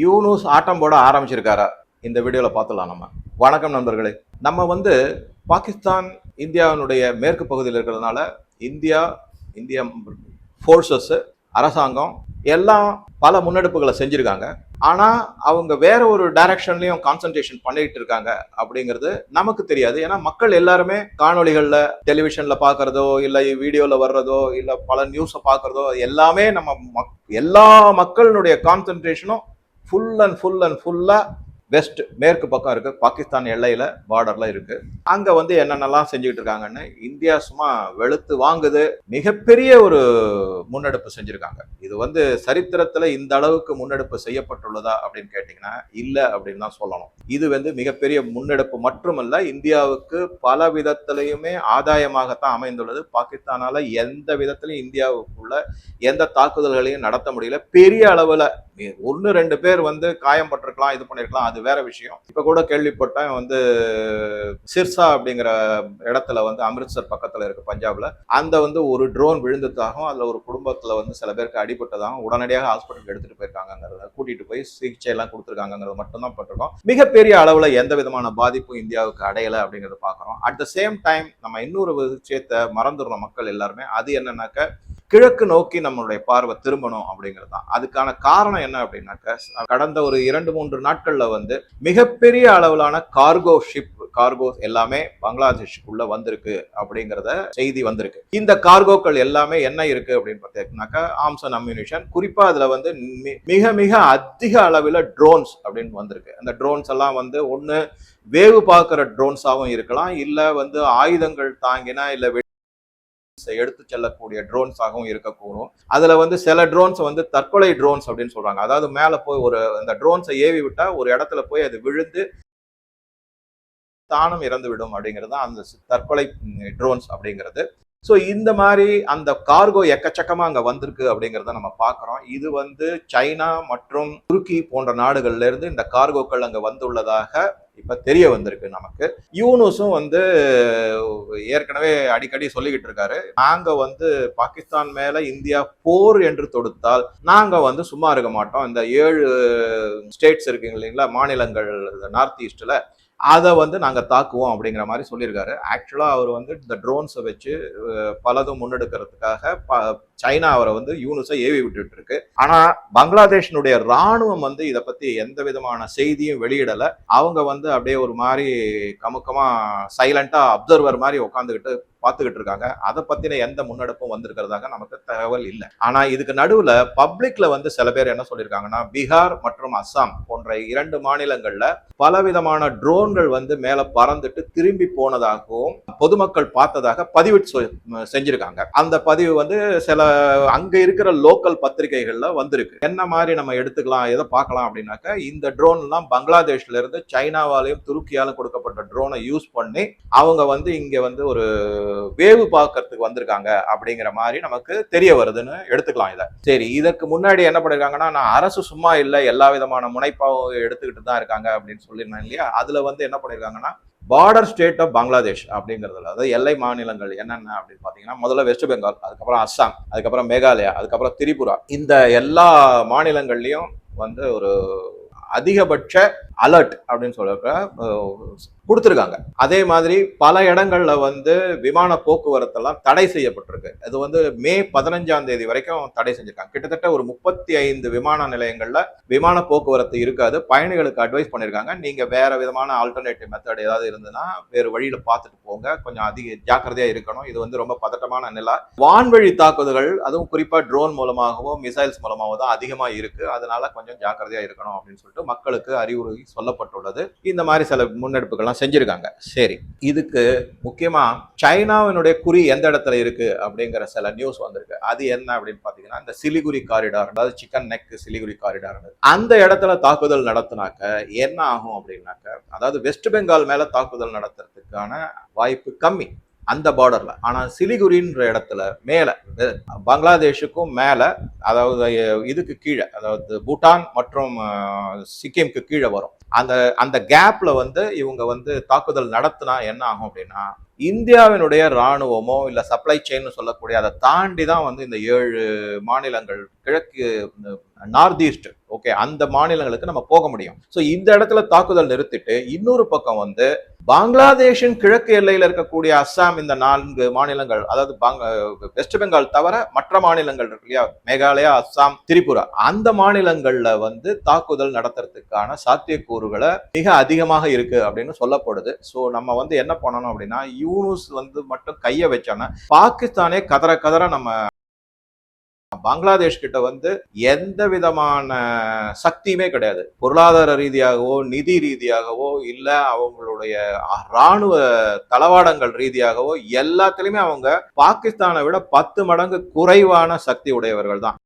யூனூஸ் ஆட்டம் போட ஆரம்பிச்சிருக்காரா? இந்த வீடியோவில் பார்த்துலாம் நம்ம. வணக்கம் நண்பர்களே. நம்ம வந்து பாகிஸ்தான் இந்தியாவினுடைய மேற்கு பகுதியில் இருக்கிறதுனால இந்தியா இந்திய ஃபோர்ஸஸ் அரசாங்கம் எல்லாம் பல முன்னெடுப்புகளை செஞ்சுருக்காங்க. ஆனால் அவங்க வேற ஒரு டைரக்ஷன்லையும் கான்சன்ட்ரேஷன் பண்ணிட்டு இருக்காங்க அப்படிங்கிறது நமக்கு தெரியாது. ஏன்னா மக்கள் எல்லாருமே காணொளிகளில் டெலிவிஷனில் பார்க்குறதோ இல்லை வீடியோவில் வர்றதோ இல்லை பல நியூஸை பார்க்குறதோ எல்லாமே நம்ம மக் எல்லா மக்களுடைய கான்சன்ட்ரேஷனும் ஃபுல் அண்ட் ஃபுல் அண்ட் ஃபுல்லாக வெஸ்ட் மேற்கு பக்கம் இருக்குது பாகிஸ்தான் எல்லையில் பார்டரில் இருக்குது அங்கே வந்து என்னென்னலாம் செஞ்சுக்கிட்டு இருக்காங்கன்னு இந்தியா சும்மா வெளுத்து வாங்குது. மிகப்பெரிய ஒரு முன்னெடுப்பு செஞ்சுருக்காங்க. இது வந்து சரித்திரத்தில் இந்த அளவுக்கு முன்னெடுப்பு செய்யப்பட்டுள்ளதா அப்படின்னு கேட்டிங்கன்னா இல்லை அப்படின்னு தான் சொல்லணும். இது வந்து மிகப்பெரிய முன்னெடுப்பு மட்டுமல்ல இந்தியாவுக்கு பல விதத்திலையுமே ஆதாயமாகத்தான் அமைந்துள்ளது. பாகிஸ்தானால் எந்த விதத்திலையும் இந்தியாவுக்குள்ள எந்த தாக்குதல்களையும் நடத்த முடியல. பெரிய அளவில் ஒன்று ரெண்டு பேர் வந்து காயம் பட்டிருக்கலாம் இது பண்ணிருக்கலாம் அது வேற விஷயம். இப்போ கூட கேள்விப்பட்டேன் வந்து சிர்சா அப்படிங்கிற இடத்துல வந்து அமிர்த்சர் பக்கத்தில் இருக்கு பஞ்சாப்ல. அந்த வந்து ஒரு ட்ரோன் விழுந்ததாகவும் அதில் ஒரு குடும்பத்தில் வந்து சில பேருக்கு அடிபட்டதாகவும் உடனடியாக ஹாஸ்பிட்டலுக்கு எடுத்துட்டு போயிருக்காங்கிறத கூட்டிட்டு போய் சிகிச்சை எல்லாம் கொடுத்துருக்காங்கிறது மட்டும்தான் பட்டிருக்கோம். மிகப்பெரிய அளவில் எந்த விதமான பாதிப்பும் இந்தியாவுக்கு அடையலை அப்படிங்கிறத பார்க்குறோம். அட் த சேம் டைம் நம்ம இன்னொரு விஷயத்தை மறந்துடுறோம் மக்கள் எல்லாருமே அது என்னன்னாக்க கிழக்கு நோக்கி நம்மளுடைய பார்வை திரும்பணும் அப்படிங்கிறது தான். அதுக்கான காரணம் என்ன அப்படின்னாக்க கடந்த ஒரு இரண்டு மூன்று நாட்கள்ல வந்து மிகப்பெரிய அளவிலான கார்கோ ஷிப் கார்கோ எல்லாமே பங்களாதேஷுக்குள்ள வந்திருக்கு அப்படிங்கிறத செய்தி வந்திருக்கு. இந்த கார்கோக்கள் எல்லாமே என்ன இருக்கு அப்படின்னு பார்த்தீங்கன்னாக்கா ஆம்ஸ் அண்ட் அம்யூனிஷன் குறிப்பா அதுல வந்து மி- மிக மிக அதிக அளவில் ட்ரோன்ஸ் அப்படின்னு வந்திருக்கு. அந்த ட்ரோன்ஸ் எல்லாம் வந்து ஒன்று வேவு பார்க்குற ட்ரோன்ஸாகவும் இருக்கலாம். இல்லை வந்து ஆயுதங்கள் தாங்கினா இல்லை எடுத்து செல்லக்கூடிய ட்ரோன்ஸாகவும் இருக்கக்கூடும். அதுல வந்து சில ட்ரோன்ஸ் வந்து தற்கொலை ட்ரோன்ஸ் அப்படின்னு சொல்றாங்க. அதாவது மேல போய் ஒரு அந்த ட்ரோன்ஸை ஏவி விட்டா ஒரு இடத்துல போய் அது விழுந்து தானம் இறந்து விடும் அப்படிங்கிறது தான் அந்த தற்கொலை ட்ரோன்ஸ் அப்படிங்கிறது. ஸோ இந்த மாதிரி அந்த கார்கோ எக்கச்சக்கமாக அங்கே வந்திருக்கு அப்படிங்கிறத நம்ம பார்க்குறோம் இது வந்து சைனா மற்றும் துருக்கி போன்ற நாடுகள்லேருந்து இந்த கார்கோக்கள் அங்கே வந்துள்ளதாக இப்போ தெரிய வந்திருக்கு நமக்கு. யூனுஸும் வந்து ஏற்கனவே அடிக்கடி சொல்லிக்கிட்டு இருக்காரு. நாங்கள் வந்து பாகிஸ்தான் மேலே இந்தியா போர் என்று தொடுத்தால் நாங்கள் வந்து சும்மா இருக்க மாட்டோம். இந்த ஏழு ஸ்டேட்ஸ் இருக்குங்க இல்லைங்களா மாநிலங்கள் நார்த் ஈஸ்டில் அதை வந்து நாங்கள் தாக்குவோம் அப்படிங்கிற மாதிரி சொல்லியிருக்காரு. ஆக்சுவலாக அவர் வந்து இந்த ட்ரோன்ஸை வச்சு பலதும் முன்னெடுக்கிறதுக்காக ப- சைனா அவரை வந்து யூனுஸை ஏவி விட்டுட்டு இருக்கு ஆனா பங்களாதேஷனுடைய ராணுவம் வந்து இதை பத்தி எந்த விதமான செய்தியும் வெளியிடல. அவங்க வந்து அப்படியே ஒரு மாதிரி கமுக்கமா சைலண்டா அப்சர்வர் மாதிரி உட்காந்துக்கிட்டு பார்த்துக்கிட்டு இருக்காங்க. அதை பத்தின எந்த முன்னெடுப்பும் வந்திருக்கிறதாக நமக்கு தகவல் இல்லை. ஆனா இதுக்கு நடுவுல பப்ளிக்ல வந்து சில பேர் என்ன சொல்லியிருக்காங்கன்னா பீகார் மற்றும் அஸ்ஸாம் போன்ற இரண்டு மாநிலங்கள்ல பலவிதமான ட்ரோன்கள் வந்து மேல பறந்துட்டு திரும்பி போனதாகவும் பொதுமக்கள் பார்த்ததாக பதிவு செஞ்சிருக்காங்க. அந்த பதிவு வந்து சில அங்க இருக்கிற லோக்கல் பத்திரிகைகள்ல வந்திருக்கு. என்ன மாதிரி நம்ம எடுத்துக்கலாம் எதை பார்க்கலாம் அப்படின்னாக்கா இந்த ட்ரோன் எல்லாம் பங்களாதேஷ்ல இருந்து சைனாவாலையும் துருக்கியாலும் கொடுக்கப்பட்ட ட்ரோனை யூஸ் பண்ணி அவங்க வந்து இங்க வந்து ஒரு வேவு பார்க்கறதுக்கு வந்திருக்காங்க அப்படிங்கிற மாதிரி நமக்கு தெரிய வருதுன்னு எடுத்துக்கலாம் இதை. சரி இதற்கு முன்னாடி என்ன பண்ணிருக்காங்கன்னா நான் அரசு சும்மா இல்லை எல்லா விதமான முனைப்பாவும் எடுத்துக்கிட்டு தான் இருக்காங்க அப்படின்னு சொல்லியிருந்தேன் இல்லையா? அதுல வந்து என்ன பண்ணிருக்காங்கன்னா பார்டர் ஸ்டேட் ஆஃப் பங்களாதேஷ் அப்படிங்கிறதுல அதாவது எல்லை மாநிலங்கள் என்னென்ன அப்படின்னு பார்த்தீங்கன்னா முதல்ல வெஸ்ட் பெங்கால் அதுக்கப்புறம் அஸ்ஸாம் அதுக்கப்புறம் மேகாலயா அதுக்கப்புறம் திரிபுரா இந்த எல்லா மாநிலங்கள்லையும் வந்து ஒரு அதிகபட்ச அலர்ட் அப்படின்னு சொல்ற கொடுத்துருக்காங்க. அதே மாதிரி பல இடங்கள்ல வந்து விமான போக்குவரத்தெல்லாம் தடை செய்யப்பட்டிருக்கு. அது வந்து மே பதினஞ்சாம் தேதி வரைக்கும் தடை செஞ்சிருக்காங்க. கிட்டத்தட்ட ஒரு முப்பத்தி ஐந்து விமான நிலையங்கள்ல விமான போக்குவரத்து இருக்காது. பயணிகளுக்கு அட்வைஸ் பண்ணியிருக்காங்க நீங்க வேற விதமான ஆல்டர்னேட்டிவ் மெத்தட் ஏதாவது இருந்ததுன்னா வேறு வழியில பார்த்துட்டு போங்க. கொஞ்சம் அதிக ஜாக்கிரதையா இருக்கணும். இது வந்து ரொம்ப பதட்டமான நிலை. வான்வழி தாக்குதல்கள் அதுவும் குறிப்பா ட்ரோன் மூலமாகவோ மிசைல்ஸ் மூலமாகவோ தான் அதிகமா இருக்கு. அதனால கொஞ்சம் ஜாக்கிரதையா இருக்கணும் அப்படின்னு சொல்லிட்டு மக்களுக்கு அறிவுரை சொல்லப்பட்டுள்ளது. இந்த மாதிரி சில முன்னெடுப்புகள்லாம் செஞ்சிருக்காங்க. சரி இதுக்கு முக்கியமா சைனாவினுடைய குறி எந்த இடத்துல இருக்கு அப்படிங்கிற சில நியூஸ் வந்திருக்கு. அது என்ன அப்படின்னு பாத்தீங்கன்னா இந்த சிலிகுரி காரிடார் அதாவது சிக்கன் நெக் சிலிகுரி காரிடார் அந்த இடத்துல தாக்குதல் நடத்தினாக்க என்ன ஆகும் அப்படின்னாக்க அதாவது வெஸ்ட் பெங்கால் மேல தாக்குதல் நடத்துறதுக்கான வாய்ப்பு கம்மி. அந்த பார்டர்ல ஆனா சிலிகுரின்ற இடத்துல மேல பங்களாதேஷுக்கும் மேல அதாவது இதுக்கு கீழே அதாவது பூட்டான் மற்றும் சிக்கிம்க்கு கீழே வரும். அந்த அந்த கேப்ல வந்து இவங்க வந்து தாக்குதல் நடத்தினா என்ன ஆகும் அப்படின்னா இந்தியாவினுடைய ராணுவமோ இல்ல சப்ளை செயின் சொல்லக்கூடிய அதை தாண்டி தான் வந்து இந்த ஏழு மாநிலங்கள் கிழக்கு நார்த் ஈஸ்ட் ஓகே அந்த மாநிலங்களுக்கு நம்ம போக முடியும். ஸோ இந்த இடத்துல தாக்குதல் நிறுத்திட்டு இன்னொரு பக்கம் வந்து பங்களாதேஷின் கிழக்கு எல்லையில் இருக்கக்கூடிய அஸ்ஸாம் இந்த நான்கு மாநிலங்கள் அதாவது வெஸ்ட் பெங்கால் தவிர மற்ற மாநிலங்கள் இருக்கு இல்லையா? மேகாலயா அஸ்ஸாம் திரிபுரா. அந்த மாநிலங்கள்ல வந்து தாக்குதல் நடத்துறதுக்கான சாத்தியக்கூறுகளை மிக அதிகமாக இருக்கு அப்படின்னு சொல்லப்படுது. ஸோ நம்ம வந்து என்ன பண்ணணும் அப்படின்னா யூனுஸ் வந்து மட்டும் கையை வச்சோன்னா பாகிஸ்தானே கதற கதற நம்ம பங்களாதேஷ் கிட்ட வந்து எந்த விதமான சக்தியுமே கிடையாது. பொருளாதார ரீதியாகவோ நிதி ரீதியாகவோ இல்ல அவங்களுடைய ராணுவ தளவாடங்கள் ரீதியாகவோ எல்லாத்துலயுமே அவங்க பாகிஸ்தானை விட பத்து மடங்கு குறைவான சக்தி உடையவர்கள் தான்.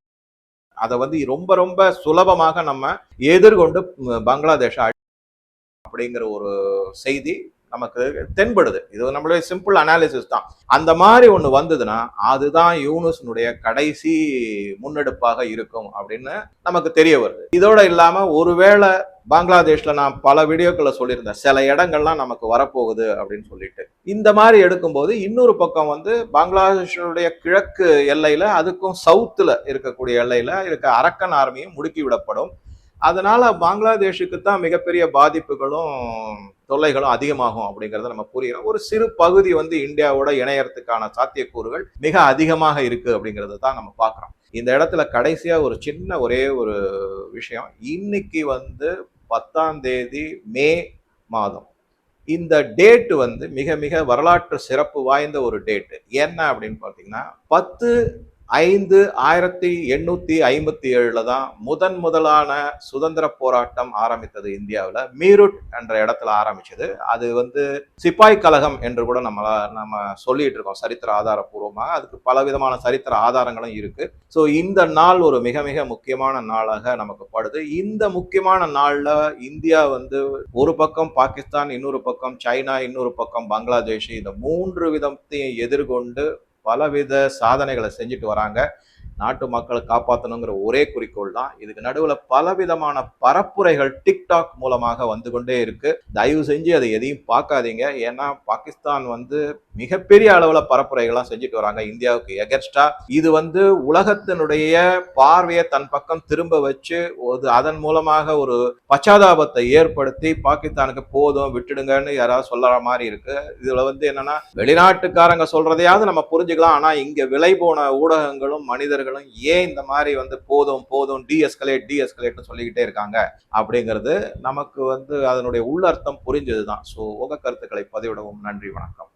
அதை வந்து ரொம்ப ரொம்ப சுலபமாக நம்ம எதிர்கொண்டு ம், பங்களாதேஷ அப்படிங்கிற ஒரு செய்தி நமக்கு தென்படுது. இது நம்மளுடைய சிம்பிள் அனாலிசிஸ் தான். அந்த மாதிரி ஒன்று வந்ததுன்னா அதுதான் யூனுஸ்னுடைய கடைசி முன்னெடுப்பாக இருக்கும் அப்படின்னு நமக்கு தெரிய வருது. இதோட இல்லாமல் ஒருவேளை பங்களாதேஷில் நான் பல வீடியோக்களை சொல்லியிருந்தேன். சில இடங்கள்லாம் நமக்கு வரப்போகுது அப்படின்னு சொல்லிட்டு. இந்த மாதிரி எடுக்கும்போது இன்னொரு பக்கம் வந்து பங்களாதேஷனுடைய கிழக்கு எல்லையில் அதுக்கும் சவுத்தில் இருக்கக்கூடிய எல்லையில் இருக்க அரக்கன் ஆர்மியும் முடுக்கி விடப்படும். அதனால பங்களாதேஷுக்கு தான் மிகப்பெரிய பாதிப்புகளும் தொல்லைகளும் அதிகமாகும் அப்படிங்கிறத நம்ம புரிகிறோம். ஒரு சிறு பகுதி வந்து இந்தியாவோட இணையறதுக்கான சாத்தியக்கூறுகள் மிக அதிகமாக இருக்கு அப்படிங்கிறத தான் நம்ம பார்க்குறோம். இந்த இடத்துல கடைசியா ஒரு சின்ன ஒரே ஒரு விஷயம் இன்னைக்கு வந்து பத்தாம் தேதி மே மாதம். இந்த டேட்டு வந்து மிக மிக வரலாற்று சிறப்பு வாய்ந்த ஒரு டேட்டு. என்ன அப்படின்னு பார்த்தீங்கன்னா பத்து ஐந்து ஆயிரத்தி எண்ணூத்தி ஐம்பத்தி ஏழுல தான் முதன் முதலான சுதந்திர போராட்டம் ஆரம்பித்தது இந்தியாவில். மீருட் என்ற இடத்துல ஆரம்பிச்சது. அது வந்து சிப்பாய் கழகம் என்று கூட நம்ம நம்ம சொல்லிட்டு இருக்கோம். சரித்திர ஆதாரப்பூர்வமாக அதுக்கு பல விதமான சரித்திர ஆதாரங்களும் இருக்கு. ஸோ இந்த நாள் ஒரு மிக மிக முக்கியமான நாளாக நமக்கு படுது. இந்த முக்கியமான நாளில் இந்தியா வந்து ஒரு பக்கம் பாகிஸ்தான் இன்னொரு பக்கம் சைனா இன்னொரு பக்கம் பங்களாதேஷ் இந்த மூன்று விதத்தையும் எதிர்கொண்டு பலவித சாதனைகளை செஞ்சுட்டு வராங்க. நாட்டு மக்களை காப்பாற்றணுங்கிற ஒரே குறிக்கோள் தான். இதுக்கு நடுவில் பலவிதமான பரப்புரைகள் டிக்டாக் மூலமாக வந்து கொண்டே இருக்கு. தயவு செஞ்சு அதை எதையும் பார்க்காதீங்க. ஏன்னா பாகிஸ்தான் வந்து மிகப்பெரிய அளவில் பரப்புரைகள்லாம் செஞ்சுட்டு வராங்க. இந்தியாவுக்கு எகெஸ்டா இது வந்து உலகத்தினுடைய பார்வையை தன் பக்கம் திரும்ப வச்சு ஒரு அதன் மூலமாக ஒரு பச்சாதாபத்தை ஏற்படுத்தி பாகிஸ்தானுக்கு போதும் விட்டுடுங்கன்னு யாராவது சொல்ற மாதிரி இருக்கு. இதுல வந்து என்னன்னா வெளிநாட்டுக்காரங்க சொல்றதையாவது நம்ம புரிஞ்சுக்கலாம். ஆனா இங்க விலை போன ஊடகங்களும் மனிதர்கள் தலைவர்களும் ஏன் இந்த மாதிரி வந்து போதும் போதும் டிஎஸ்கலேட் டிஎஸ்கலேட்னு சொல்லிக்கிட்டே இருக்காங்க அப்படிங்கிறது நமக்கு வந்து அதனுடைய உள்ளர்த்தம் புரிஞ்சதுதான். ஸோ உங்கள் கருத்துக்களை பதிவிடவும். நன்றி வணக்கம்.